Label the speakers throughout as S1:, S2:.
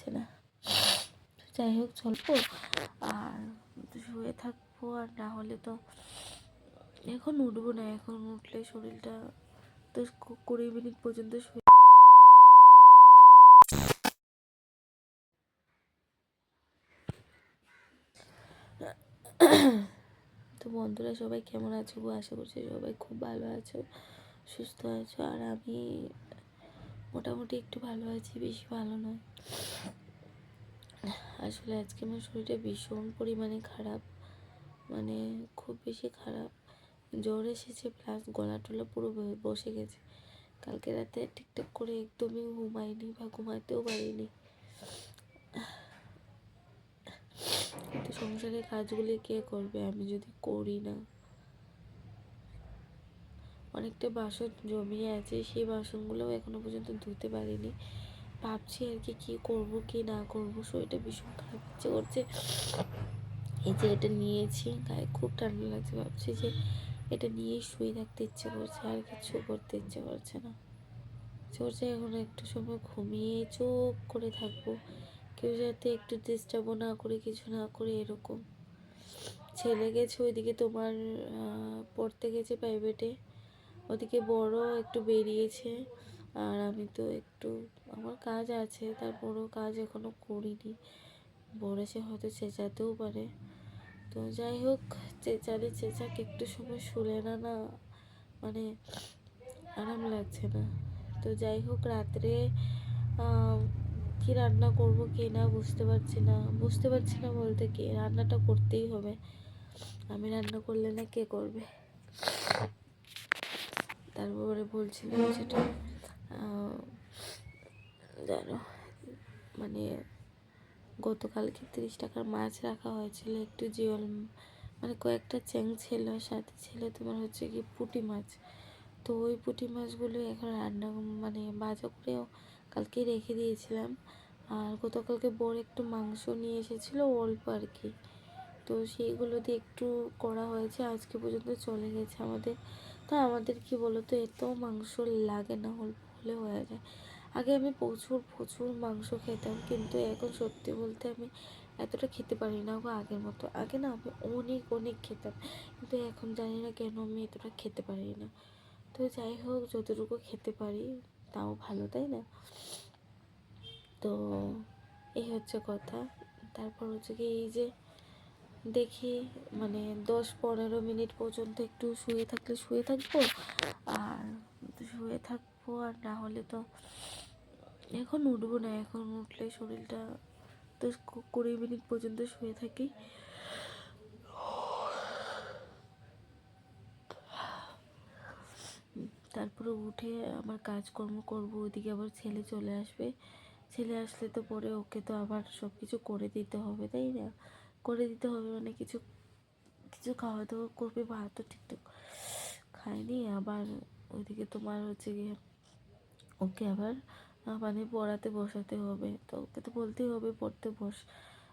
S1: পারছে না। যাই হোক চলবো আর শুয়ে থাকব, আর না হলে তো এখন উঠবো না। এখন উঠলে শরীরটা তো কুড়ি মিনিট পর্যন্ত শুয়ে তো বন্ধুরা, সবাই কেমন আছো গো? আশা করছি সবাই খুব ভালো আছো, সুস্থ আছো। আর আমি মোটামুটি একটু ভালো আছি, বেশি ভালো নয়। আসলে আজকে আমার শরীরটা ভীষণ পরিমাণে খারাপ মানে খুব বেশি খারাপ। জ্বর এসেছে প্লাস গলা টলা পুরো বসে গেছে। কালকে রাতে ঠিকঠাক করে একদমই ঘুমাইনি বা ঘুমাতেও পারিনি। সংসারের কাজগুলি কে করবে, আমি যদি করি না? অনেকটা বাসন জমিয়ে আছে, সেই বাসনগুলোও এখনও পর্যন্ত ধুতে পারিনি। ভাবছি আর কি, কী করব, কি না করব, শরীরটা ভীষণ খারাপ ইচ্ছে করছে। এই যে এটা নিয়েছি, গায়ে খুব ঠান্ডা লাগছে, ভাবছি যে এটা নিয়েই শুয়ে থাকতে ইচ্ছে করছে, আর কিছু করতে ইচ্ছে করছে না। করছে এখন একটু সময় ঘুমিয়ে চোখ করে থাকব, কেউ যাতে একটু ডিস্টার্বও না করে, কিছু না করে, এরকম। ছেলে গেছে ওইদিকে তোমার পড়তে গেছে প্রাইভেটে ওদিকে বড় একটু বেরিয়েছে। আর আমি তো একটু, আমার কাজ আছে তারপরেও কাজ এখনও করিনি। বড় সে হয়তো চেঁচাতেও পারে। তো যাই হোক, চেঁচালে চেঁচাক, একটু সময় শুলে না না মানে আরাম লাগছে না। তো যাই হোক, রাত্রে কি রান্না করব কি না বুঝতে পারছি না। বুঝতে পারছি না বলতে কি, রান্নাটা করতেই হবে। আমি রান্না করলে না কে করবে? তারপরে বলছিলাম যেটা জানো মানে গতকালকে তিরিশ টাকার মাছ রাখা হয়েছিল, একটু জিওল মানে কয়েকটা চ্যাং ছিল সাথে ছিল তোমার হচ্ছে কি পুঁটি মাছ। তো ওই পুঁটি মাছগুলো এখন রান্না মানে ভাজা করেও কালকে রেখে দিয়েছিলাম। আর গতকালকে বড় একটু মাংস নিয়ে এসেছিল, অল্প আর কি। তো সেইগুলো দিয়ে একটু করা হয়েছে, আজকে পর্যন্ত চলে গেছে আমাদের। তো আমাদের কি বলো তো এত মাংস লাগে না অল্প হলে হয়ে যায়। আগে আমি প্রচুর প্রচুর মাংস খেতাম, কিন্তু এখন সত্যি বলতে আমি এতটা খেতে পারি না গো আগের মতো। আগে না আমি অনেক অনেক খেতাম, কিন্তু এখন জানি না কেন আমি এতটা খেতে পারি না। তো যাই হোক, যতটুকু খেতে পারি, তাও ভালো, তাই না? তো এই হচ্ছে কথা। তারপর হচ্ছে কি এই যে দেখি মানে দশ পনেরো মিনিট পর্যন্ত একটু শুয়ে থাকলে শুয়ে থাকব, আর শুয়ে থাকব আর না হলে তো এখন উঠবো না, এখন উঠলে শরীরটা তো কুড়ি মিনিট পর্যন্ত শুয়ে থাকি। তারপরে উঠে আমার কাজকর্ম করব, ওইদিকে আবার ছেলে চলে আসবে। ছেলে আসলে তো পরে ওকে তো আবার সব কিছু করে দিতে হবে, তাই না? করে দিতে হবে মানে কিছু কিছু খাওয়া দাওয়া করবে, ভাত তো ঠিকঠাক খায়নি। আবার ওইদিকে তোমার হচ্ছে গিয়ে ওকে আবার মানে পড়াতে বসাতে হবে। তো ওকে তো বলতেই হবে পড়তে বস।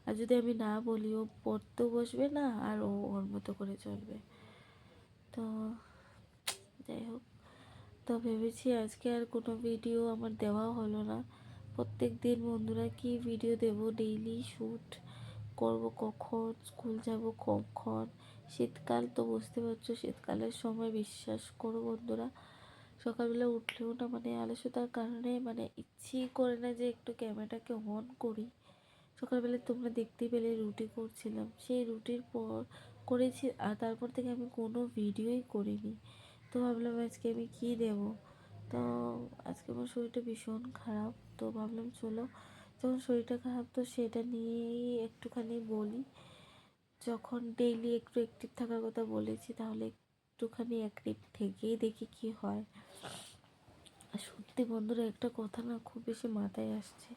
S1: আর যদি আমি না বলি, ও পড়তেও বসবে না, আর ও ওর মতো করে চলবে। তো যাই হোক, তো ভেবেছি আজকে আর কোনো ভিডিও আমার দেওয়া হলো না। প্রত্যেক দিন বন্ধুরা কি ভিডিও দেব? ডেইলি শ্যুট করব কখন, স্কুল যাব কখন? শীতকাল তো বুঝতে পারছ, শীতকালের সময় বিশ্বাস করো বন্ধুরা। সকালবেলা উঠলেও না মানে আলস্যতার কারণে মানে ইচ্ছেই করে না যে একটু ক্যামেরাটাকে অন করি। সকালবেলা তোমরা দেখতে পেলে রুটি করছিলাম। সেই রুটির পর করেছি, আর তারপর থেকে আমি কোনো ভিডিওই করিনি। তো ভাবলাম আজকে আমি কী দেব? তো আজকে আমার শরীরটা ভীষণ খারাপ, তো ভাবলাম চলো যখন শরীরটা খারাপ, তো সেটা নিয়েই একটুখানি বলি। যখন ডেইলি একটু অ্যাক্টিভ থাকার কথা বলেছি, তাহলে একটুখানি অ্যাক্টিভ থেকেই দেখি কি হয়। আর সত্যি বন্ধুরা, একটা কথা না খুব বেশি মাথায় আসছে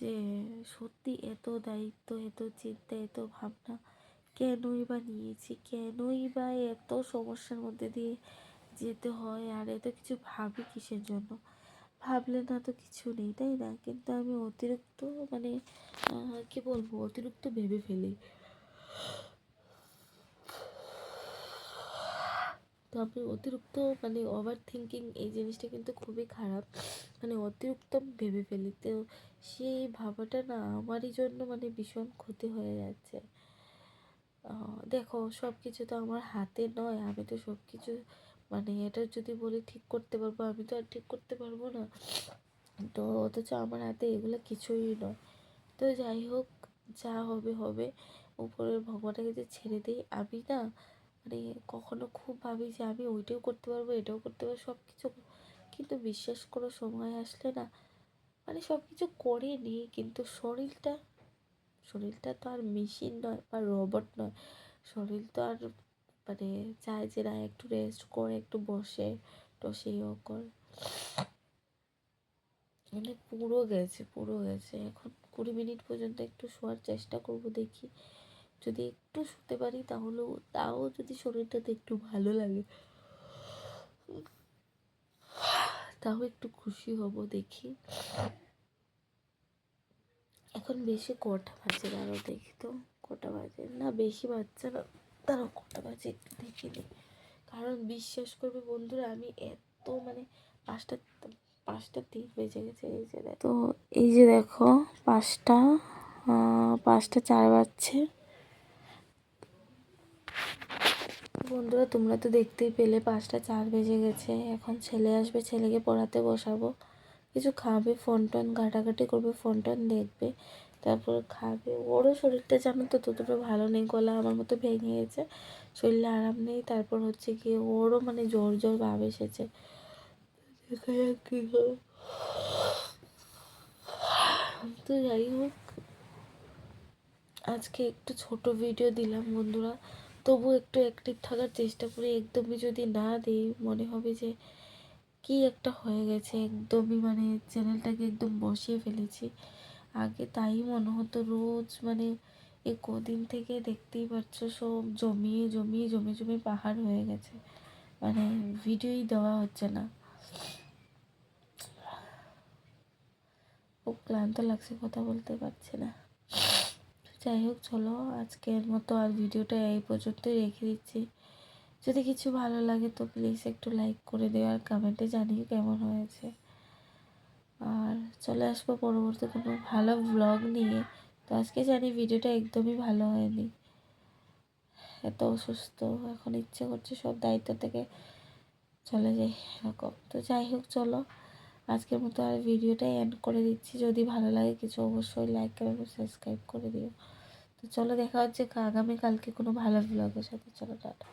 S1: যে, সত্যি এত দায়িত্ব, এত চিন্তা, এত ভাবনা কেনই বা নিয়েছি? কেনই বা এত সমস্যার মধ্যে দিয়ে যেতে হয়? আর এত কিছু ভাবি কিসের জন্য? ভাবলে না তো কিছু নেই, তাই না? কিন্তু আমি অতিরিক্ত মানে কি বলব? অতিরিক্ত ভেবে ফেলি। তো আমি অতিরিক্ত মানে ওভার থিঙ্কিং এই জিনিসটা কিন্তু খুবই খারাপ। মানে অতিরিক্ত ভেবে ফেলি। তো সেই ভাবাটা না আমারই জন্য মানে ভীষণ ক্ষতি হয়ে যাচ্ছে। দেখো সব কিছু তো আমার হাতে নয়। আমি তো সব কিছু মানে এটা যদি বলি ঠিক করতে পারব, আমি তো আর ঠিক করতে পারব না। তো অথচ আমার হাতে এগুলো কিছুই নয়। তো যাই হোক, যা হবে হবে। উপরের ভগবানের কাছে ছেড়ে দিই, আমি না মানে কখনো খুব ভাবি যে আমি ওইটাও করতে পারব, এটাও করতে পারব সব কিছু কিন্তু বিশ্বাস করো, সময় আসলে না মানে সব কিছু করে নিই, কিন্তু শরীরটা শরীরটা তো আর মেশিন নয় বা রোবট নয়। শরীর তো আর মানে চায় যে না একটু রেস্ট করে, একটু বসে টসে ইয়ে কর মানে পুরো গেছে পুরো গেছে। এখন কুড়ি মিনিট পর্যন্ত একটু শোয়ার চেষ্টা করব দেখি। যদি একটু শুতে পারি তাহলেও তাও যদি শরীরটাতে একটু ভালো লাগে, তাও একটু খুশি হব দেখি। এখন বেশি কটা বাজে দাঁড়াও দেখি তো? কটা বাজে? না, বেশি বাজছে না। দাঁড়াও কটা বাজে একটু দেখে নিই। কারণ বিশ্বাস করবে বন্ধুরা আমি এত মানে পাঁচটা পাঁচটা তিন বেজে গেছে এই যে দেখো। তো এই যে দেখো পাঁচটা পাঁচটা চার বাজছে। বন্ধুরা তোমরা তো দেখতেই পেলে পাঁচটা চার বেজে গেছে। এখন ছেলে আসবে ছেলেকে পড়াতে বসাবো। কিছু খাবে ফোন টোন ঘাটাঘাটি করবে ফোন টোন দেখবে। তারপর খাবে। ওরও শরীরটা জানো তো ততটা ভালো নেই, গলা আমার মতো ভেঙে গেছে, শরীরে আরাম নেই। তারপর হচ্ছে কি ওরও মানে জোর জোর ভাব এসেছে। তো যাই হোক, আজকে একটু ছোট ভিডিও দিলাম বন্ধুরা। তবু একটু অ্যাক্টিভ থাকার চেষ্টা করি। একদমই যদি না দিই, মনে হবে যে কি একটা হয়ে গেছে। একদমই মানে চ্যানেলটাকে একদম বসিয়ে ফেলেছি। আগে তাই মনে হতো রোজ মানে এ কদিন থেকে দেখতেই পাচ্ছ সব জমিয়ে জমিয়ে, জমে জমে পাহাড় হয়ে গেছে। মানে ভিডিওই দেওয়া হচ্ছে না। খুব ক্লান্ত লাগছে কথা বলতে পারছি না। যাই হোক, চলো আজকের মতো আর ভিডিওটা এই পর্যন্তই রেখে দিচ্ছি। যদি কিছু ভালো লাগে তো প্লিজ একটু লাইক করে দিও আর কমেন্টে জানিও কেমন হয়েছে। আর চলে আসব পরবর্তী কোনো ভালো ব্লগ নিয়ে। তো আজকে জানি ভিডিওটা একদমই ভালো হয়নি। এত অসুস্থ, এখন ইচ্ছে করছে সব দায়িত্ব থেকে চলে যাই এরকম। তো যাই হোক, চলো। আজকের মতো আর ভিডিওটা এন্ড করে দিচ্ছি। যদি ভালো লাগে কিছু অবশ্যই লাইক এবং সাবস্ক্রাইব করে দিও। তো চলো, দেখা হচ্ছে আগামীকালকে কোনো ভালো ব্লগের সাথে। চলো, টাটা।